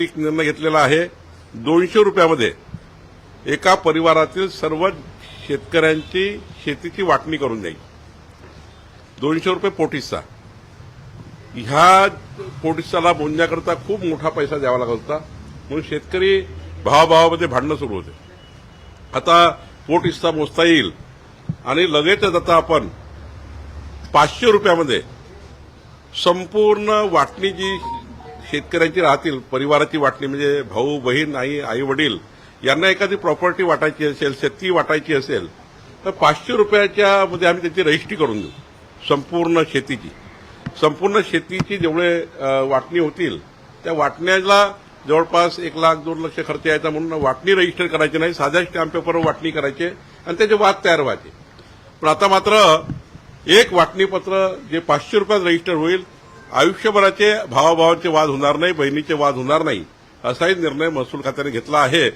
एक निर्णय घेतलेला आहे. दोनशे रुपयामध्ये एका परिवारातील सर्व शेतकऱ्यांची शेतीची वाटणी करून द्यायची दोनशे रुपये पोटीसचा. ह्या पोटीसाला मोजण्याकरता खूप मोठा पैसा द्यावा लागत होता. म्हणून शेतकरी भावाभावामध्ये भांडणं सुरू होते. आता पोट हिस्सा मोजता येईल. आणि लगेचच आता आपण पाचशे रुपयामध्ये संपूर्ण वाटणी जी शेतकऱ्यांची राहतील परिवाराची वाटणी म्हणजे भाऊ बहीण आई आई वडील यांना एखादी प्रॉपर्टी वाटायची असेल शेती वाटायची असेल तर पाचशे रुपयाच्या मध्ये आम्ही त्याची रजिस्ट्री करून देऊ संपूर्ण शेतीची. संपूर्ण शेतीची जेवढे वाटणी होतील त्या वाटण्याला जवळपास एक लाख दोन लक्ष खर्च यायचा म्हणून वाटणी रजिस्टर करायची नाही साध्या स्टॅम्प पेपरवर वाटणी करायचे आणि त्याचे वाद तयार व्हायचे. पण आता मात्र एक वाटणीपत्र जे पाचशे रुपयात रजिस्टर होईल आयुष्यभराचे भावाभावांचे वाद होणार नाही बहिणीचे वाद होणार नाही असाही निर्णय महसूल खात्याने घेतला आहे.